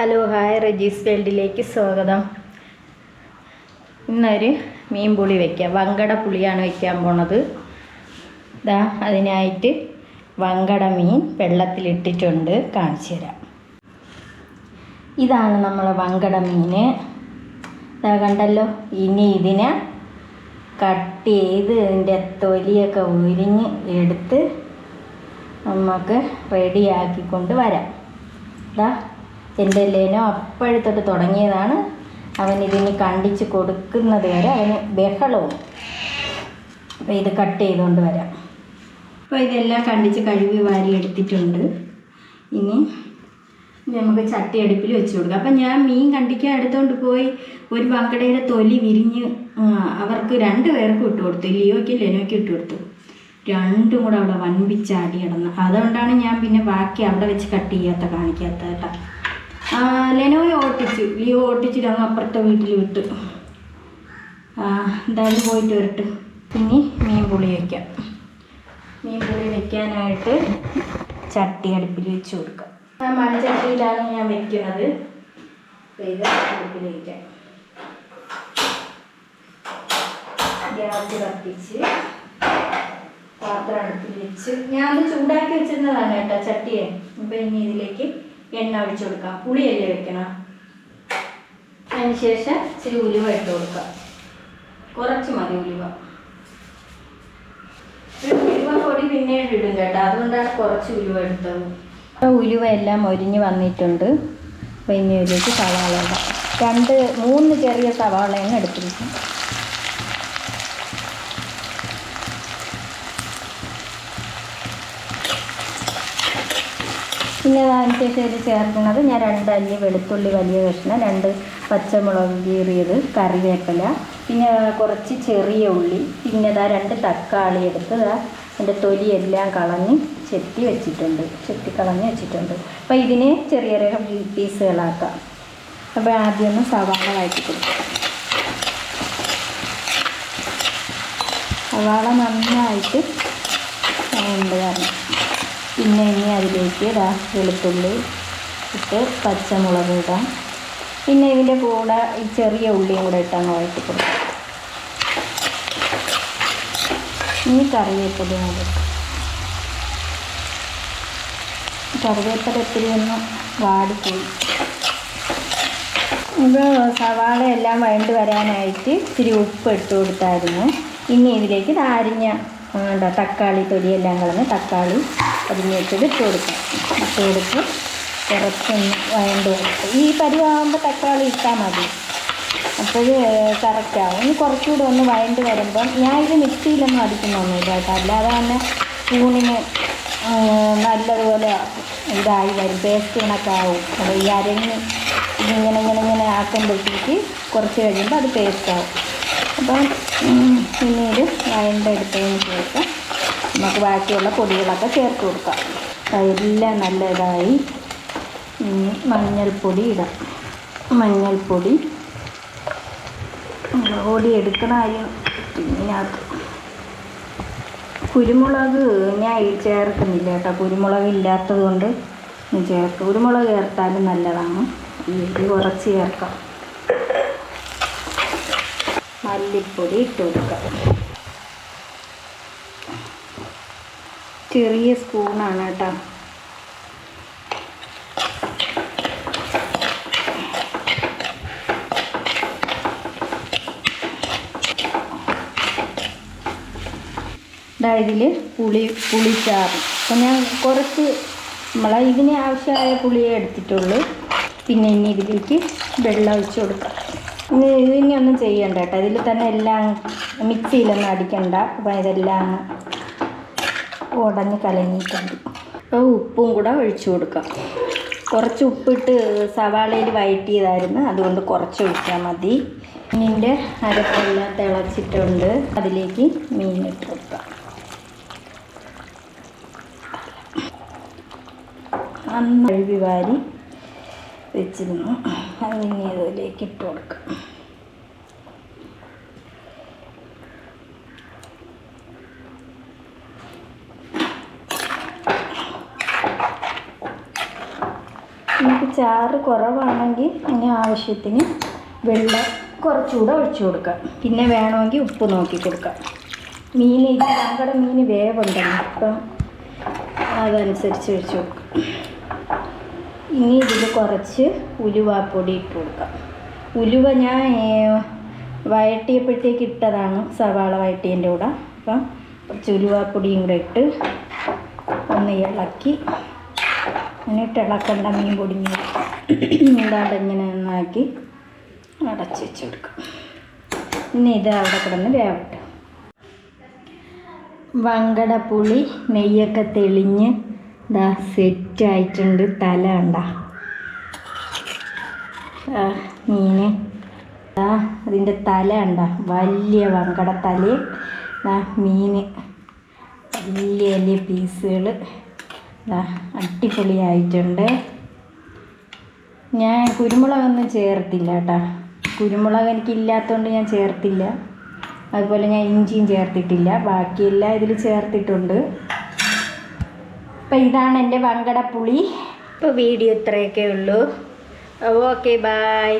Hello hi റജീസ് വേൾഡിലേക്ക് സ്വാഗതം. ഇന്നൊരു മീൻ പുളി വയ്ക്കാം വങ്കട പുളിയാണ് വയ്ക്കാൻ പോണത്. ഇതാ അതിനായിട്ട് വങ്കട മീൻ വെള്ളത്തിലിട്ടിട്ടുണ്ട്. കാണിച്ചു തരാം. ഇതാണ് നമ്മളെ വങ്കട മീൻ ഇതാ കണ്ടല്ലോ? ഇനി ഇതിനെ കട്ട് ചെയ്ത് ഇതിന്റെ തൊലിയൊക്കെ ഉരിഞ്ഞ് എടുത്ത് നമുക്ക് റെഡിയാക്കിക്കൊണ്ട് വരാം. ഇതാ എന്റെ ലേനോ അപ്പോഴത്തോട്ട് തുടങ്ങിയതാണ്. അവൻ ഇതിന് കണ്ടിച്ച് കൊടുക്കുന്നത് വരെ അവന് ബഹളവും. അപ്പോൾ ഇത് കട്ട് ചെയ്തുകൊണ്ട് വരാം. അപ്പോൾ ഇതെല്ലാം കണ്ടിച്ച് കഴുകി വാരി എടുത്തിട്ടുണ്ട്. ഇനി നമുക്ക് ചട്ടി അടുപ്പിൽ വെച്ച് കൊടുക്കാം. അപ്പം ഞാൻ മീൻ കണ്ടിക്കാൻ എടുത്തുകൊണ്ട് പോയി. ഒരു വങ്കടയുടെ തൊലി വിരിഞ്ഞ് അവർക്ക് രണ്ട് പേർക്കും ഇട്ട് കൊടുത്തു. ലിയോയ്ക്കും ലെനോയ്ക്കും ഇട്ട് കൊടുത്തു. രണ്ടും കൂടെ അവിടെ വൻപിച്ചാടി കിടന്ന് അതുകൊണ്ടാണ് ഞാൻ പിന്നെ ബാക്കി അവിടെ വെച്ച് കട്ട് ചെയ്യാത്ത കാണിക്കാത്ത കേട്ടോ. ലെനോയെ ഓട്ടിച്ചു. ലിയോ ഓട്ടിച്ചിട്ട് അങ്ങ് അപ്പുറത്തെ വീട്ടിൽ വിട്ടു. എന്തായാലും പോയിട്ട് വരട്ടെ. പിന്നെ മീൻ പുളി വയ്ക്കാം മീൻ പുളി വയ്ക്കാനായിട്ട് ചട്ടി അടുപ്പിൽ വെച്ച് കൊടുക്കാം. മൺചട്ടിയിലാണ് ഞാൻ വെക്കുന്നത്. ഗ്യാസ് കത്തിച്ച് പാത്രം അടുപ്പിൽ വെച്ച് ഞാൻ ചൂടാക്കി വെച്ചിരുന്നതാണ് കേട്ടോ ചട്ടിയെ. അപ്പം ഇനി ഇതിലേക്ക് എണ്ണ ഒഴിച്ചു കൊടുക്കാം. പുളിയല്ലേ വെക്കണം അതിന് ശേഷം ഇച്ചിരി ഉലുവ ഇട്ട് കൊടുക്കാം. കുറച്ച് മതി ഉലുവ. ഉലുവ പൊടി പിന്നീട് ഇടും കേട്ടോ. അതുകൊണ്ടാണ് കുറച്ച് ഉലുവ എടുത്തത്. ഉലുവ എല്ലാം ഒരിഞ്ഞ് വന്നിട്ടുണ്ട്. അപ്പോൾ ഇനി ഇതിലേക്ക് സവാള ഇടാം. രണ്ട് മൂന്ന് ചെറിയ സവാളയാണ് എടുത്തിരിക്കും പിന്നെ അതിനുശേഷം ഇതിൽ ചേർക്കുന്നത് ഞാൻ രണ്ട് അല്ലി വെളുത്തുള്ളി വലിയ കഷ്ണം രണ്ട് പച്ചമുളക് കീറിയത് കറിവേപ്പില പിന്നെ കുറച്ച് ചെറിയ ഉള്ളി പിന്നെ ഇതാ രണ്ട് തക്കാളി എടുത്ത് ഇതാ തൊലി തൊലിയെല്ലാം കളഞ്ഞ് ചെത്തി വെച്ചിട്ടുണ്ട് ചെത്തി കളഞ്ഞ് വെച്ചിട്ടുണ്ട്. അപ്പോൾ ഇതിനെ ചെറിയ ചെറിയ പീസുകളാക്കാം. അപ്പോൾ ആദ്യം ഒന്ന് സവാള വഴറ്റി കൊടുക്കാം. സവാള നന്നായിട്ട് ഉണ്ട് കാരണം പിന്നെ ഇനി അതിലേക്ക് ഇതാ വെളുത്തുള്ളി ഇട്ട് പച്ചമുളക് ഇടാം. പിന്നെ ഇതിന്റെ കൂടെ ഈ ചെറിയ ഉള്ളിയും കൂടെ ഇട്ടങ്ങ് വഴറ്റി കൊടുക്കാം. ഇനി കറിവേപ്പില കൂടെ. കറിവേപ്പില ഒത്തിരി ഒന്ന് വാടിപ്പോയി. ഇത് സവാള എല്ലാം വഴണ്ട് വരാനായിട്ട് ഇത്തിരി ഉപ്പ് ഇട്ട് കൊടുത്തായിരുന്നു. ഇനി ഇതിലേക്ക് ഇത് അരിഞ്ഞ തക്കാളി തൊലിയെല്ലാം കളഞ്ഞ് തക്കാളി അരിഞ്ഞ് വെച്ചത് ഇട്ട് കൊടുക്കാം. ഇട്ട് കൊടുത്ത് കുറച്ചൊന്ന് വഴണ്ട് കൊടുക്കും ഈ പരിവാകുമ്പോൾ തക്കാളി ഇട്ടാൽ മതി. അപ്പോൾ കറക്റ്റാവും ഇനി കുറച്ചുകൂടെ ഒന്ന് വഴണ്ട് വരുമ്പം ഞാൻ ഇത് മിക്സിയിലൊന്നും അടിക്കുന്നൊന്നുമില്ല കേട്ടോ. അല്ലാതെ തന്നെ സ്പൂണിന് നല്ലതുപോലെ ഇതായി വരും. പേസ്റ്റ് കണക്കാവും അപ്പോൾ ഈ അരഞ്ഞ് ഇങ്ങനെ ഇങ്ങനെ ഇങ്ങനെ ആക്കുമ്പോഴത്തേക്ക് കുറച്ച് കഴിയുമ്പോൾ അത് പേസ്റ്റാവും അപ്പം പിന്നീട് പിന്നീട് വഴണ്ടെടുത്തതിന് ശേഷം നമുക്ക് ബാക്കിയുള്ള പൊടികളൊക്കെ ചേർത്ത് കൊടുക്കാം. എല്ലാം നല്ല ഇതായി മഞ്ഞൾപ്പൊടി ഇടാം. മഞ്ഞൾപ്പൊടി പൊടി എടുക്കണ കാര്യം ഇതിനകത്ത്. കുരുമുളക് ഞാൻ ചേർക്കുന്നില്ല കേട്ടോ. കുരുമുളക് ഇല്ലാത്തത് കൊണ്ട് ചേർക്കും. കുരുമുളക് ചേർത്താലും നല്ലതാണ്. ഇത് കുറച്ച് ചേർക്കാം. മല്ലിപ്പൊടി ഇട്ട് കൊടുക്കാം. ചെറിയ സ്പൂണാണ് കേട്ടോ. ഇതാ ഇതിൽ പുളി പുളിച്ചാറ്. അപ്പം ഞാൻ കുറച്ച് നമ്മളെ ഇതിന് ആവശ്യമായ പുളിയെ എടുത്തിട്ടുള്ളൂ. പിന്നെ ഇനി ഇതിലേക്ക് വെള്ളം ഒഴിച്ച് കൊടുക്കാം. ഇനി ഇതിനൊന്നും ചെയ്യണ്ട കേട്ടോ. ഇതിൽ തന്നെ എല്ലാം മിക്സിയിലൊന്നും അടിക്കണ്ട. അപ്പം ഇതെല്ലാം ഉടഞ്ഞ് കലങ്ങിയിട്ടുണ്ട്. അപ്പോൾ ഉപ്പും കൂടെ ഒഴിച്ചു കൊടുക്കാം. കുറച്ച് ഉപ്പിട്ട് സവാളയിൽ വഴറ്റിയതായിരുന്നു. അതുകൊണ്ട് കുറച്ച് ഒഴിച്ചാൽ മതി. മീനിന്റെ അരപ്പെല്ലാം തിളച്ചിട്ടുണ്ട്. അതിലേക്ക് മീൻ ഇട്ട് കൊടുക്കാം. അന്ന് കഴുകി വാരി വെച്ചിരുന്നു. അതിനി ഇതിലേക്ക് ഇട്ട് കൊടുക്കാം നമുക്ക് ചാറ് കുറവാണെങ്കിൽ അതിന് ആവശ്യത്തിന് വെള്ളം കുറച്ചുകൂടെ ഒഴിച്ചു കൊടുക്കാം പിന്നെ വേണമെങ്കിൽ ഉപ്പ് നോക്കി കൊടുക്കാം മീൻ ഞങ്ങളുടെ മീൻ വേവുണ്ടല്ലോ അപ്പം അതനുസരിച്ച് ഒഴിച്ചു കൊടുക്കാം ഇനി ഇതിൽ കുറച്ച് ഉലുവാപ്പൊടി ഇട്ട് കൊടുക്കാം ഉലുവ ഞാൻ വയറ്റിയപ്പോഴത്തേക്ക് ഇട്ടതാണ് സവാള വഴട്ടിയതിന്റെ കൂടെ. അപ്പം കുറച്ച് ഉലുവാപ്പൊടിയും കൂടെ ഇട്ട് ഒന്ന് ഇളക്കി എന്നിട്ട് ഇളക്കണ്ട മീൻ പൊടിഞ്ഞ് ഇതാണ്ട് ഇങ്ങനെ ഒന്നാക്കി അടച്ച് വെച്ച് കൊടുക്കും ഇനി ഇത് അവിടെ കിടന്ന് വേവട്ടെ. വങ്കടപ്പുളി നെയ്യൊക്കെ തെളിഞ്ഞ് ഇതാ സെറ്റായിട്ടുണ്ട് തല ഉണ്ട മീന്. ആ അതിന്റെ തല ഉണ്ട വലിയ വങ്കട തലയും. മീന്. വലിയ വലിയ പീസുകൾ അടിപൊളിയായിട്ടുണ്ട്. ഞാൻ കുരുമുളകൊന്നും ചേർത്തില്ല കേട്ടോ. കുരുമുളക് എനിക്കില്ലാത്തതുകൊണ്ട് ഞാൻ ചേർത്തില്ല. അതുപോലെ ഞാൻ ഇഞ്ചിയും ചേർത്തിട്ടില്ല. ബാക്കിയെല്ലാം ഇതിൽ ചേർത്തിട്ടുണ്ട്. അപ്പോൾ ഇതാണ് എന്റെ വങ്കടപ്പുളി ഇപ്പോൾ വീഡിയോ ഇത്രയൊക്കെ ഉള്ളൂ. Okay bye